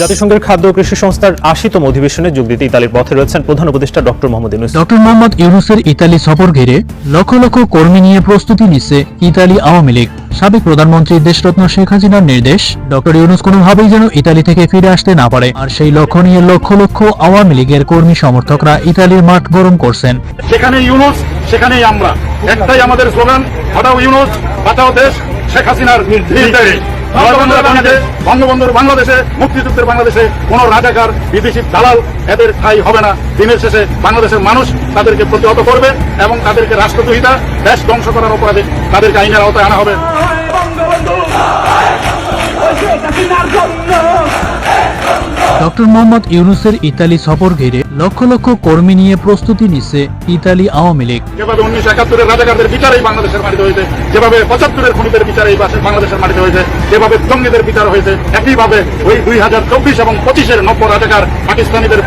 জাতিসংঘের খাদ্য ও কৃষি সংস্থার আশিতম অধিবেশনে যোগ দিতে ইতালির পথে রয়েছেন প্রধান উপদেষ্টা ডক্টর মোহাম্মদ ইউনুস। ডক্টর মোহাম্মদ ইউনুসের ইতালি সফর ঘিরে লক্ষ লক্ষ কর্মী নিয়ে প্রস্তুতি নিচ্ছে ইতালি আওয়ামী লীগ। সাবেক প্রধানমন্ত্রী দেশরত্ন শেখ হাসিনার নির্দেশ। ডক্টর ইউনুস কোনোভাবেই যেন ইতালি থেকে ফিরে আসতে না পারে। আর সেই লক্ষ্য নিয়ে লক্ষ লক্ষ আওয়ামী লীগের কর্মী সমর্থকরা ইতালির মাঠ গরম করছেন। সেখানে ইউনুস সেখানেই আমরা। একটাই আমাদের স্লোগান হটাও ইউনুস বাঁচাও দেশ শেখ হাসিনার নির্দেশে। বঙ্গবন্ধুর বাংলাদেশে, মুক্তিযুদ্ধের বাংলাদেশে কোন রাজাকার, বিদেশি দালাল এদের ঠাই হবে না। দিনের শেষে বাংলাদেশের মানুষ তাদেরকে প্রতিহত করবে এবং তাদেরকে রাষ্ট্রদ্রোহিতা, দেশ ধ্বংস করার অপরাধে তাদেরকে আইনের আওতায় আনা হবে। ডক্টর মোহাম্মদ ইউনুসের ইতালি সফর ঘিরে লক্ষ লক্ষ কর্মী নিয়ে প্রস্তুতি নিচ্ছে ইতালি আওয়ামী লীগ। যেভাবে উনিশশো একাত্তরের রাজাকারদের বিচার এই বাংলাদেশের মাটিতে হয়েছে, যেভাবে পঁচাত্তরের খুনিদের বিচার এই বাংলাদেশের মাটিতে হয়েছে, যেভাবে জঙ্গিদের বিচার হয়েছে, একইভাবে ওই দুই হাজার চব্বিশ এবং পঁচিশের নব্য রাজাকার পাকিস্তানিদের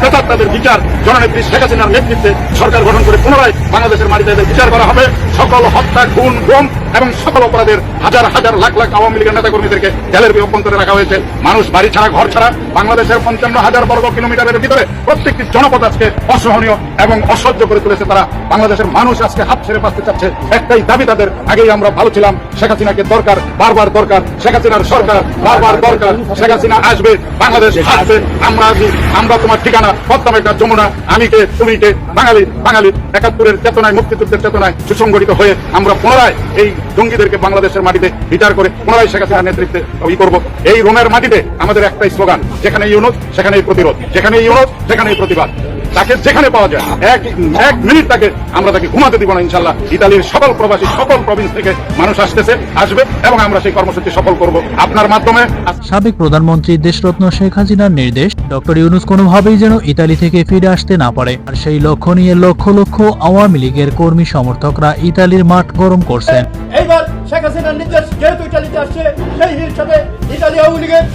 বিচার, জননেত্রী শেখ হাসিনার নেতৃত্বে সরকার গঠন করে পুনরায় বাংলাদেশের মাটিতে বিচার করা হবে। সকল হত্যা, খুন, গুম এবং সকল অপরাধের হাজার হাজার লাখ লাখ আওয়ামী লীগের নেতা কর্মীদেরকে জেলের অভ্যন্তরে রাখা হয়েছে। মানুষ বাড়ি ছাড়া, ঘর ছাড়া, বাংলাদেশের পঞ্চান্ন হাজার বর্গ কিলোমিটারের ভিতরে প্রত্যেকটি জনপদ আজকে অসহনীয় এবং অসহ্য করে তুলেছে তারা। বাংলাদেশের মানুষ আজকে হাত ছেড়ে বাঁচতে চাচ্ছে। একটাই দাবি তাদের, আগেই আমরা ভালো ছিলাম, শেখ হাসিনাকে দরকার, বারবার দরকার, শেখ হাসিনার সরকার, বারবার দরকার, শেখ হাসিনা আসবে, বাংলাদেশ আসবে, আমরা আছি, আমরা তোমার ঠিকানা পদ্মামেঘনা যমুনা আমি কে তুমি কে বাঙালি বাঙালি একাত্তরের চেতনায়, মুক্তিযুদ্ধের চেতনায় সুসংগঠিত হয়ে আমরা পুনরায় এই জঙ্গিদেরকে বাংলাদেশের মাটিতে বিচার করে পুনরায় শেখ হাসিনার নেতৃত্বে ই করব। এই রোমের মাটিতে আমাদের একটাই স্লোগান, যেখানে ইউনুস, সেখানেই প্রতিরোধ, যেখানে ইউনুস, সেখানেই প্রতিবাদ। তাকে যেখানে পাওয়া যায় এক এক মিনিট তাকে আমরা তাকে ঘুমাতে দিব না ইনশাল্লাহ। ইতালির সকল প্রবাসী সকল প্রভিন্স থেকে মানুষ আসতেছে আসবে এবং আমরা সেই কর্মসূচি সফল করব। আপনার মাধ্যমে সাবেক প্রধানমন্ত্রী দেশরত্ন শেখ হাসিনার নির্দেশ ডক্টর ইউনুস কোনোভাবেই যেন ইতালি থেকে ফিরে আসতে না পারে। আর সেই লক্ষ্য নিয়ে লক্ষ লক্ষ আওয়ামী লীগের কর্মী সমর্থকরা ইতালির মাঠ গরম করছেন। এইবার শেখ হাসিনার নির্দেশ যেহেতু ইটালিতে আসছে সেই হিসাবে ইতালি আওয়ামী লীগের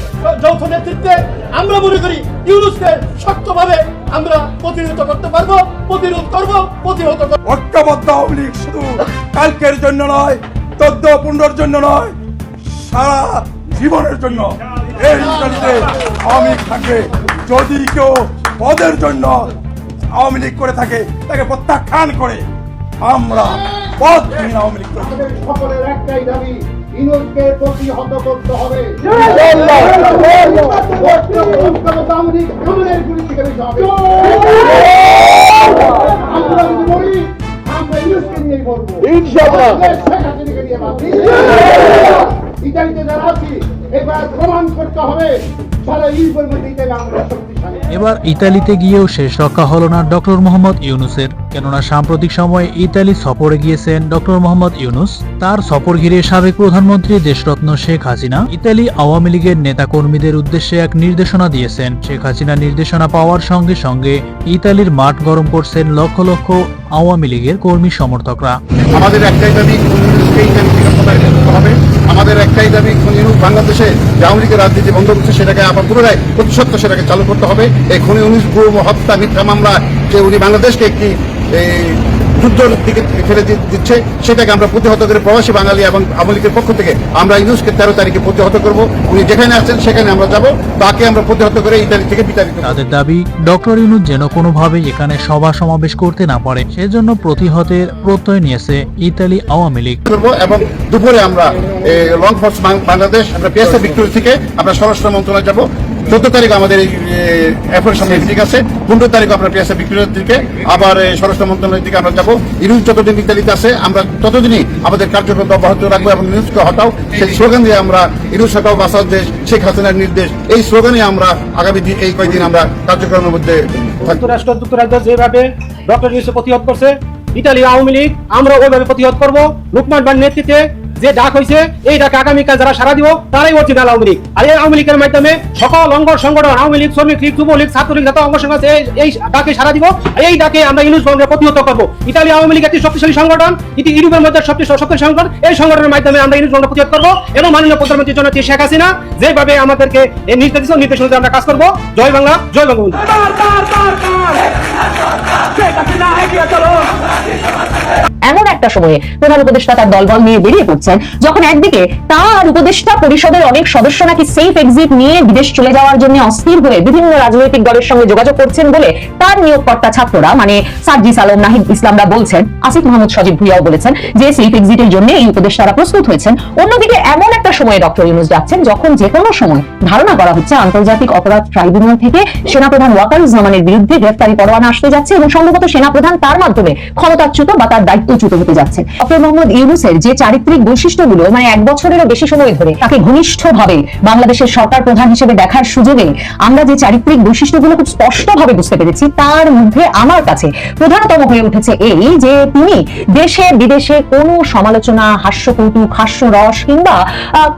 যৌথ নেতৃত্বে আমরা মনে করি ইউনুসকে শক্তভাবে আমরা প্রতিরোধ করতে পারব প্রতিরোধ করব প্রতিহত করব। ঐক্যবদ্ধ আওয়ামী লীগ শুধু কালকের জন্য নয় চোদ্দ পনেরোর জন্য নয় সারা জীবনের জন্য এই ইতালিতে আওয়ামী লীগ থাকে। যদি কেউ পদের জন্য আওয়ামী লীগ করে থাকে তাকে প্রত্যাখ্যান করে আমরা পদ আওয়ামী লীগ করে সকলের একটাই দাবি ইউনুসকে প্রতিহত করতে হবে। আমরা যদি বলি আমরা নিয়েই বলব ইতালিতে যারা আছি এবার প্রমাণ করতে হবে সারা ইউরোপের মধ্যে ইতালি আমরা শক্তিশালী এবার ইতালিতে গিয়েও শেষ রক্ষা হলো না ডক্টর মোহাম্মদ ইউনুসের। কেননা সাম্প্রতিক সময়ে ইতালি সফরে গিয়েছেন ডক্টর মোহাম্মদ ইউনুস। তার সফর ঘিরে সাবেক প্রধানমন্ত্রী দেশরত্ন শেখ হাসিনা ইতালি আওয়ামী লীগের নেতাকর্মীদের উদ্দেশ্যে এক নির্দেশনা দিয়েছেন। শেখ হাসিনা নির্দেশনা পাওয়ার সঙ্গে সঙ্গে ইতালির মাঠ গরম করছেন লক্ষ লক্ষ আওয়ামী লীগের কর্মী সমর্থকরা। আমাদের একটাই দাবি খুনিকে ইতালি থেকে ক্ষমতায় যেতে হবে আমাদের একটাই দাবি খুনি বাংলাদেশে যে আওয়ামী লীগের রাজনীতি বন্ধ করছে সেটাকে আবার পুনরায় প্রতিশোধ সেটাকে চালু করতে হবে। এই খনি উনিশ হত্যা মিথ্যা মামলা যে উনি বাংলাদেশকে একটি এই, যুদ্ধর দিকে ফেলে দিচ্ছে সেটাকে আমরা প্রতিহত করে প্রবাসী বাঙালি এবং আওয়ামী লীগের পক্ষ থেকে আমরা ইউনুসকে তেরো তারিখে প্রতিহত করব। উনি যেখানে আছেন সেখানে আমরা যাব। তাকে আমরা প্রতিহত করে ইতালি থেকে বিতাড়িত তাদের দাবি ডক্টর ইউনুস যেন কোনোভাবে এখানে সভা সমাবেশ করতে না পারে সেজন্য প্রতিহতের প্রত্যয় নিয়েছে ইতালি আওয়ামী লীগ। করব এবং দুপুরে আমরা লং ফোর্স বাংলাদেশ আমরা পিএসএ ভিক্টোরি থেকে আমরা স্বরাষ্ট্র মন্ত্রণালয় যাব। চোদ্দ তারিখ আমাদের এই এফএর সামনে ঠিক আছে। পনেরো তারিখ আমরা পিএসএ ভিক্টোরিয়ার দিকে, আবার স্বরাষ্ট্র মন্ত্রণালয়ের দিকে আমরা যাব। ইরুজ যতদিন ইতালিতে আছে। আমরা ততদিনই আমাদের কার্যক্রম অব্যাহত রাখব এবং নিউজকে হটাও সেই স্লোগান দিয়ে আমরা ইরুজ হটাও বাসার দেশ, শেখ হাসিনার নির্দেশ, এই স্লোগানে আমরা আগামী দিন এই কয়েকদিন আমরা কার্যক্রমের মধ্যে যুক্তরাষ্ট্র, যুক্তরাজ্য যেভাবে ডক্টর ইউসুফ প্রতিহত করছে, ইতালি আওয়ামী লীগ আমরা ওইভাবে প্রতিহত করব। লুকমান বান নেতৃত্বে যে ডাক হয়েছে এই ডাকে আগামীকাল যারা সারা দিব তারাই অরিজিনাল আওয়ামী লীগ। আর এই আওয়ামী লীগের মাধ্যমে সকল অঙ্গ সংগঠন আওয়ামী লীগ শ্রমিক লীগ যুব লীগ ছাত্র লীগ যত অঙ্গ সংগঠন এই- ডাকে সারা দিব এই ডাকে আমরা ইউনুস গণকে প্রতিহত করব। ইতালি আওয়ামী লীগ একটি শক্তিশালী সংগঠন এটি ইউরোপের মধ্যে সবচেয়ে শক্তিশালী সংগঠন এই সংগঠনের মাধ্যমে আমরা ইউনুস গণকে প্রতিহত করব এবং মাননীয় প্রধানমন্ত্রী জননেত্রী শেখ হাসিনা যেভাবে আমাদেরকে এই নির্দেশ দিয়েছে, নির্দেশ অনুযায়ী আমরা কাজ করব। জয় বাংলা জয় বঙ্গবন্ধু। একটা সময়ে প্রধান উপদেষ্টা তার দলবল নিয়ে বেরিয়ে পড়ছেন, যখন একদিকে তার উপদেষ্টা পরিষদের অনেক সদস্য নাকি সেফ এক্সিট নিয়ে বিদেশ চলে যাওয়ার জন্য অস্থির হয়ে বিভিন্ন রাজনৈতিক দলের সঙ্গে যোগাযোগ করছেন বলে তার নিয়োগকর্তা ছাত্ররা মানে সার্জিস আলম, নাহিদ ইসলামরা বলছেন, আসিফ মোহাম্মদ সজীব ভুইয়াও বলেছেন যে সেফ এক্সিটের জন্য এই উপদেষ্টারা প্রস্তুত হয়েছেন। অন্যদিকে এমন একটা সময়ে ডক্টর ইউনুস যাচ্ছেন, যখন যে কোনো সময় ধারণা করা হচ্ছে আন্তর্জাতিক অপরাধ ট্রাইব্যুনাল থেকে সেনাপ্রধান ওয়াকারুজ্জামানের বিরুদ্ধে গ্রেফতারি পরোয়ানা আসতে যাচ্ছে এবং সম্ভবত সেনাপ্রধান তার মাধ্যমে ক্ষমতাচ্যুত বা তার দায়িত্বচ্যুত হতে যাচ্ছে। ডক্টর মোহাম্মদ ইউনুসের যে চারিত্রিক বৈশিষ্ট্যগুলো মানে এক বছরেরও বেশি সময় ধরে, তাকে ঘনিষ্ঠভাবে বাংলাদেশের সরকার প্রধান হিসেবে দেখার সুযোগে আমরা যে চারিত্রিক বৈশিষ্ট্যগুলো খুব স্পষ্টভাবে বুঝতে পেরেছি, তার মধ্যে আমার কাছে প্রধানতম হয়ে উঠেছে এই যে তিনি দেশে বিদেশে কোনো সমালোচনা, হাস্যকৌতুক, হাস্যরস কিংবা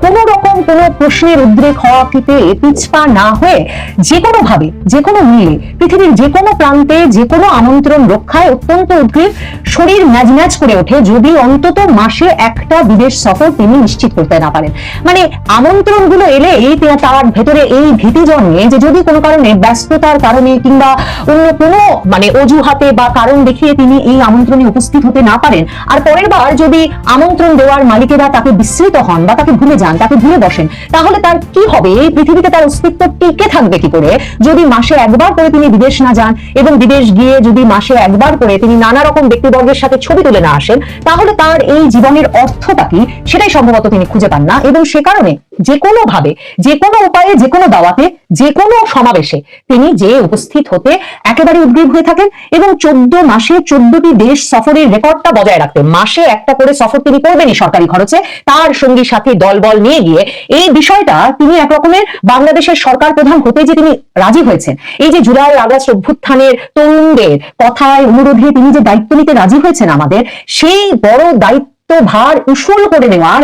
কোনো রকম কোনো প্রশ্নের উদ্রেক হওয়াটিতে পিছপা না হয়ে যে কোনো ভাবে যে কোনো মূল্যে পৃথিবীর যে কোনো প্রান্তে যে কোনো আমন্ত্রণ রক্ষায় অত্যন্ত উদ্গ্রীব, শরীর ম্যাজ ম্যাজ করে ওঠে যদি অন্তত মাসে একটা বিদেশ সফর তিনি নিশ্চিত করতে না পারেন। মানে আমন্ত্রণগুলো এলে এই তার ভেতরে এই ভীতি জন্মে যে যদি কোনো কারণে ব্যস্ততার কারণে কিংবা অন্য কোনো মানে অজুহাতে বা কারণ দেখিয়ে তিনি এই আমন্ত্রণে উপস্থিত হতে না পারেন, আর পরের বার যদি আমন্ত্রণ দেওয়ার মালিকেরা তাকে বিস্মৃত হন বা তাকে ভুলে যান, তাকে ভুলে বসেন, তাহলে তার কি হবে? এই পৃথিবীতে তার অস্তিত্ব টিকে থাকবে কি করে? যদি মাসে একবার করে তিনি বিদেশ না যান এবং বিদেশ গিয়ে যদি মাসে একবার করে তিনি নানা রকম ব্যক্তিবর্গের সাথে ছবি তুলে না আসেন তাহলে তার এই জীবনের অর্থটা কি? সেটাই সম্ভবত তিনি খুঁজে পান না এবং সে কারণে যে কোনো ভাবে যে কোনো উপায়ে যে কোনো দাওয়াতে যে কোনো সমাবেশে তিনি যে উপস্থিত হতে একেবারে উদ্গ্রীব হয়ে থাকেন এবং চোদ্দ মাসে চোদ্দটি দেশ সফরের রেকর্ডটা বজায় রাখতে, মাসে একটা করে সফর তিনি করবেনই সরকারি খরচে, তার সঙ্গী সাথে দলবল নিয়ে গিয়ে। এই বিষয়টা তিনি এক রকমের বাংলাদেশের সরকার প্রধান হতে যে তিনি রাজি হয়েছেন, এই যে জুলাই আগস্ট অভ্যুত্থানের তরুণদের কথায় অনুরোধে তিনি যে দায়িত্ব নিতে রাজি হয়েছেন আমাদের, সেই বড় দায়িত্ব ভার উসুল করে নেওয়ার